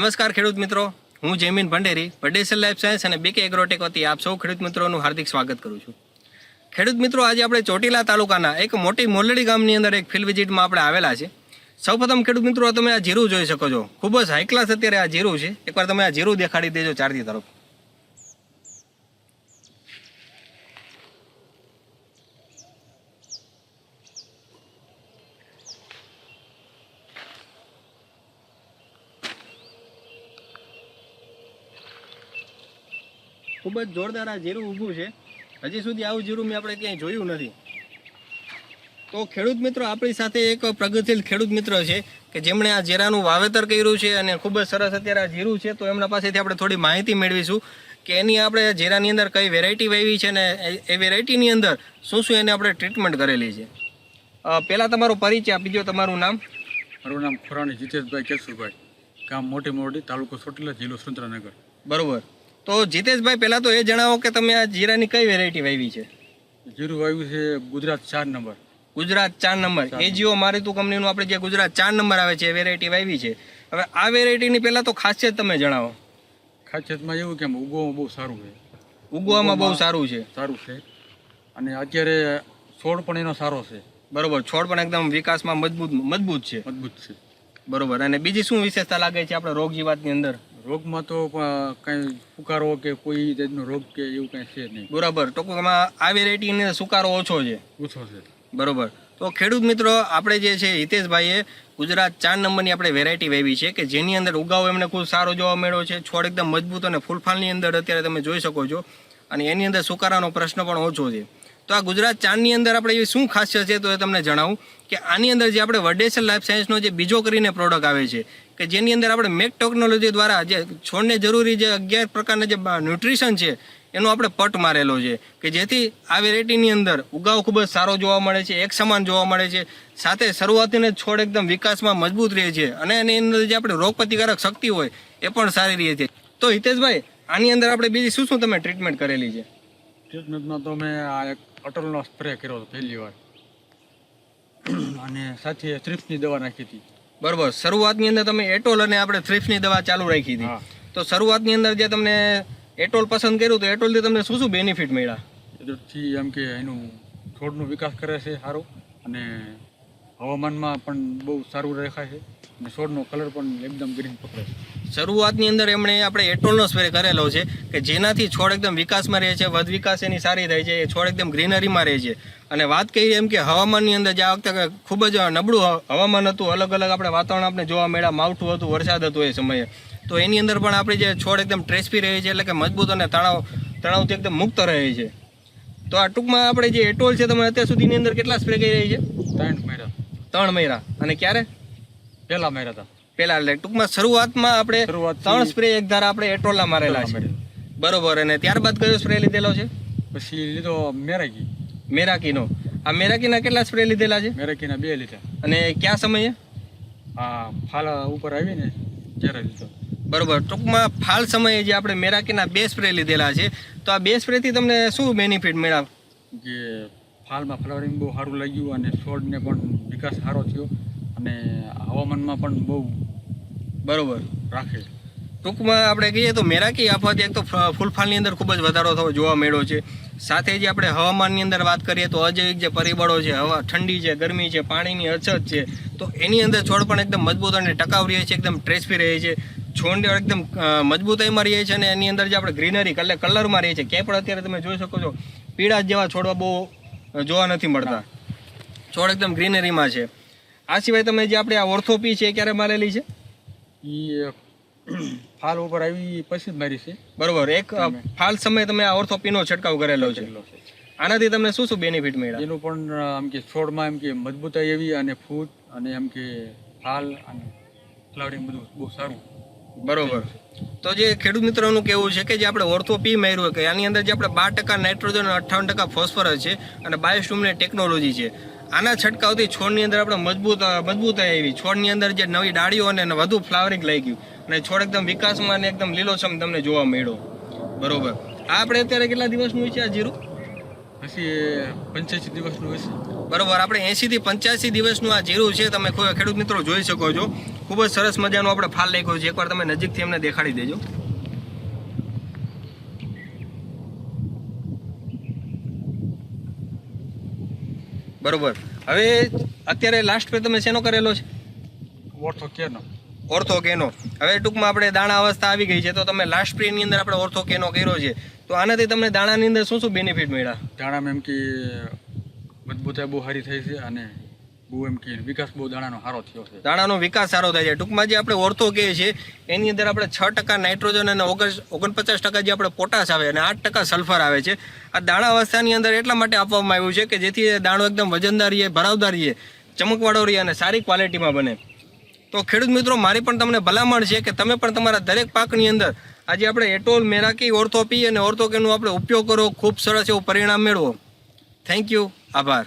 નમસ્કાર ખેડૂત મિત્રો. હું જયમીન ભંડેરી પટેસલ લાઈફ સાયન્સ અને બીકે એગ્રોટેક વતી આપ સૌ ખેડૂત મિત્રોનું હાર્દિક સ્વાગત કરું છું. ખેડૂત મિત્રો, આજે આપણે ચોટીલા તાલુકાના એક મોટી મોલડી ગામની અંદર એક ફિલ્ડ વિઝિટમાં આપણે આવેલા છે. સૌપ્રથમ ખેડૂત મિત્રો, તમે આ જીરું જોઈ શકો છો. ખૂબ જ હાઈ ક્લાસ અત્યારે આ જીરું છે. એકવાર તમે આ જીરું દેખાડી દેજો ચારથી તરફ. ખૂબ જ જોરદાર આ જીરું ઊભું છે. હજી સુધી આવું જીરું મેં આપણે ક્યાંય જોયું નથી. તો ખેડૂત મિત્રો આપણી સાથે એક પ્રગતિશીલ ખેડૂત મિત્ર છે કે જેમણે આ જીરાનું વાવેતર કર્યું છે અને ખૂબ જ સરસ અત્યારે આ જીરું છે તો એમના પાસેથી આપણે થોડી માહિતી મેળવીશું કે એની આપણે જીરાની અંદર કઈ વેરાયટી વાવી છે ને એ- વેરાયટીની અંદર શું શું એને આપણે ટ્રીટમેન્ટ કરેલી છે. પહેલાં તમારો પરિચય આપી દો તમારું નામ? મારું નામ ખોરાણી જીતેશભાઈ કેશુભાઈ ગામ મોટી મોરડી તાલુકો ચોટીલા જિલ્લો સુરેન્દ્રનગર. બરોબર. તો જીતેશભાઈ પહેલાં તો એ જણાવો કે તમે આ જીરાની કઈ વેરાયટી વાવી છે? જીરું વાવ્યું છે ગુજરાત ચાર નંબર. ગુજરાત ચાર નંબર. એજીઓ મારુતિ કંપનીનું આપણે જે ગુજરાત ચાર નંબર આવે છે એ વેરાયટી વાવી છે. હવે આ વેરાયટીની પહેલાં તો ખાસિયત તમે જણાવો. ખાસિયતમાં એવું કે ઉગવામાં બહુ સારું છે. ઉગવામાં બહુ સારું છે. સારું છે. અને અત્યારે છોડ પણ એનો સારો છે. બરોબર છોડ પણ એકદમ વિકાસમાં મજબૂત મજબૂત છે. મજબૂત છે. બરોબર. અને બીજી શું વિશેષતા લાગે છે આપણે રોગ જીવાતની અંદર? રોગમાં તો કાંઈ ફુકારો કે કોઈ જાતનો રોગ કે એવું કાંઈ છે નહીં. બરોબર. ટૂંકમાં આ વેરાયટીની સુકારો ઓછો છે. ઓછો છે. બરોબર. તો ખેડૂત મિત્રો આપણે જે છે હિતેશભાઈએ ગુજરાત ચાર નંબરની આપણે વેરાયટી વહેવી છે કે જેની અંદર ઉગાવ એમને ખૂબ સારો જોવા મળ્યો છે. છોડ એકદમ મજબૂત અને ફૂલફાલની અંદર અત્યારે તમે જોઈ શકો છો. અને એની અંદર સુકારાનો પ્રશ્ન પણ ઓછો છે. તો આ ગુજરાત ચારની અંદર આપણે એવી શું ખાસિયત છે તો એ તમને જણાવું કે આની અંદર જે આપણે વડેસર લાઈફ સાયન્સનો જે બીજો કરીને પ્રોડક્ટ આવે છે, કે જેની અંદર આપણે મેક ટેકનોલોજી દ્વારા જે છોડને જરૂરી જે અગિયાર પ્રકારના જે ન્યુટ્રિશન છે, એનો આપણે પટ મારેલો છે, કે જેથી આ વેરાયટીની અંદર ઉગાવ ખૂબ જ સારો જોવા મળે છે, એક સમાન જોવા મળે છે, સાથે શરૂઆતીને છોડ એકદમ વિકાસમાં મજબૂત રહે છે, અને એની અંદર જે આપણે રોગ પ્રતિકારક શક્તિ હોય, એ પણ સારી રહે છે. તો હિતેશભાઈ, આની અંદર આપણે બીજી શું શું તમે ટ્રીટમેન્ટ કરેલી છે? ટ્રીટમેન્ટમાં તો મેં આ એક અટલનો સ્પ્રે કર્યો હતો પહેલી વાર. અને સાથે થ્રિપ્સની દવા નાખી હતી. બરોબર. શરૂઆતની અંદર તમે એટોલ અને આપણે થ્રિપ્સની દવા ચાલુ રાખી હતી. તો શરૂઆતની અંદર જે તમને એટોલ પસંદ કર્યું તો એટોલથી તમને શું શું બેનિફિટ મળ્યા? એટોલથી એમ કે એનું છોડનો વિકાસ કરે છે સારો અને હવામાનમાં પણ બહુ સારું રેખાય છે. અને છોડનો કલર પણ એકદમ ગ્રીન પકડે છે. શરૂઆતની અંદર એમણે આપણે એટોલનો સ્પ્રે કરેલો છે કે જેનાથી છોડ એકદમ વિકાસમાં રહે છે વધ વિકાસ એની સારી થાય છે એ છોડ એકદમ ગ્રીનરીમાં રહે છે. અને વાત કહીએ એમ કે હવામાનની અંદર જે આ વખતે ખૂબ જ નબળું હવામાન હતું અલગ અલગ આપણે વાતાવરણ આપણે જોવા મળ્યા માવઠું હતું વરસાદ હતો એ સમયે. તો એની અંદર પણ આપણે જે છોડ એકદમ ટ્રેસપી રહે છે એટલે કે મજબૂત અને તણાવ તણાવથી એકદમ મુક્ત રહે છે. તો આ ટૂંકમાં આપણે જે એટોલ છે તમે અત્યાર સુધીની અંદર કેટલા સ્પ્રે કરી રહી છે? ત્રણ મહિના ત્રણ મહિના અને ક્યારે? પહેલા માર્યા હતા. પેલા એટલે ટૂંકમાં શરૂઆતમાં આપણે ત્રણ સ્પ્રે એક ધારા આપણે એટોલના મારેલા છે. બરોબર અને ત્યારબાદ કયો સ્પ્રે લીધેલો છે? પછી લીધો મેરાકી. મેરાકીનો. આ મેરાકીના કેટલા સ્પ્રે લીધેલા છે? મેરાકીના બે લીધા. અને કયા સમયે? આ ફાલ ઉપર આવીને ત્યારે લીધો. બરોબર ટૂંકમાં ફાલ સમયે જે આપણે મેરાકીના બે સ્પ્રે લીધેલા છે તો આ બે સ્પ્રેથી તમને શું બેનિફિટ મળ્યા? જે ફાલમાં ફ્લાવરિંગ બહુ સારું લાગ્યું અને છોડને પણ વિકાસ સારો થયો. અને હવામાનમાં પણ બહુ બરોબર રાખે ટૂંકમાં આપણે કહીએ તો મેરાકી આપવાથી એક તો ફૂલફાલની અંદર ખૂબ જ વધારો થવો જોવા મળ્યો છે. સાથે જે આપણે હવામાનની અંદર વાત કરીએ તો અજૈવિક જે પરિબળો છે હવા ઠંડી છે ગરમી છે પાણીની અછત છે તો એની અંદર છોડ પણ એકદમ મજબૂત અને ટકાઉ રહે છે એકદમ ટ્રેસફી રહે છે. છોડ એકદમ મજબૂતાઈમાં રહે છે અને એની અંદર જે આપણે ગ્રીનરી કલર કલરમાં રહે છે. ક્યાંય પણ અત્યારે તમે જોઈ શકો છો પીળા જેવા છોડવા બહુ જોવા નથી મળતા. છોડ એકદમ ગ્રીનરીમાં છે. આ સિવાય તમે જે આપણે આ ઓર્થોપી છે એ ક્યારે મારેલી છે? એ ફાલ ઉપર આવી પછી જ મારી છે. બરોબર. એક ફાલ સમયે તમે આ ઓર્થોપીનો છંટકાવ કરેલો છે. આનાથી તમને શું શું બેનિફિટ મળ્યા? એનું પણ આમ કે છોડમાં એમ કે મજબૂતાઈ એવી અને ફૂટ અને એમ કે ફાલ અને ફ્લાવરિંગ બધું બહુ સારું. બરોબર. તો જે ખેડૂત મિત્રોનું કેવું છે કે જે આપણે ઓર્થો પી માર્યું કે આની અંદર જે આપણે બાર ટકા નાઇટ્રોજન અને અઠ્ઠાવન ટકા ફોસ્ફરસ છે અને બાયોસ્ટુમની ટેકનોલોજી છે. આના છંટકાવથી છોડની અંદર આપણે મજબૂત મજબૂતાઈ આવી. છોડની અંદર જે નવી ડાળીઓ અને વધુ ફ્લાવરિંગ લઈ ગયું. અને છોડ એકદમ વિકાસમાં અને એકદમ લીલોછમ તમને જોવા મળ્યો. બરોબર. આ આપણે અત્યારે કેટલા દિવસનું છે આ જીરું? પછી પંચ્યાસી દિવસનું હશે બરોબર. આપણે એંશી થી પંચ્યાસી દિવસનું આ જીરું છે. તમે કોઈ ખેડૂત મિત્રો જોઈ શકો છો. ખૂબ જ સરસ મજાનું આપણે ફાલ નાખ્યો છે. એકવાર તમે નજીકથી એમને દેખાડી દેજો. બરોબર. હવે અત્યારે લાસ્ટ પે તમે શેનો કરેલો છે? ઓર્થો કેનો ઓર્થો કેનો હવે ટૂંકમાં આપણે દાણા અવસ્થા આવી ગઈ છે તો તમે લાસ્ટ પ્રેની અંદર આપણે ઓર્થો કેનો કર્યો છે. તો આનાથી તમને દાણાની અંદર શું શું બેનિફિટ મળ્યા? દાણામાં એમ કે મજબૂતાઈ બહુ સારી થઈ છે અને દાણાનો વિકાસ સારો થાય છે. ટૂંકમાં જે આપણે ઓર્થો કહે છે, એની અંદર આપણે છ ટકા નાઇટ્રોજન અને ઓગણ ઓગણપચાસ ટકા જે આપણે પોટાશ આવે અને આઠ ટકા સલ્ફર આવે છે. આ દાણા અવસ્થાની અંદર એટલા માટે આપવામાં આવ્યું છે કે જેથી દાણો એકદમ વજનદાર રહીએ ભરાવદાર રહીએ ચમકવાળો રહીએ અને સારી ક્વોલિટીમાં બને. તો ખેડૂત મિત્રો, મારી પણ તમને ભલામણ છે કે તમે પણ તમારા દરેક પાકની અંદર આજે આપણે એટોલ, મેરાકી ઓર્થોપી અને ઓર્થોકેનો આપણે ઉપયોગ કરો. ખૂબ સરસ એવું પરિણામ મેળવો. થેન્ક યુ આભાર.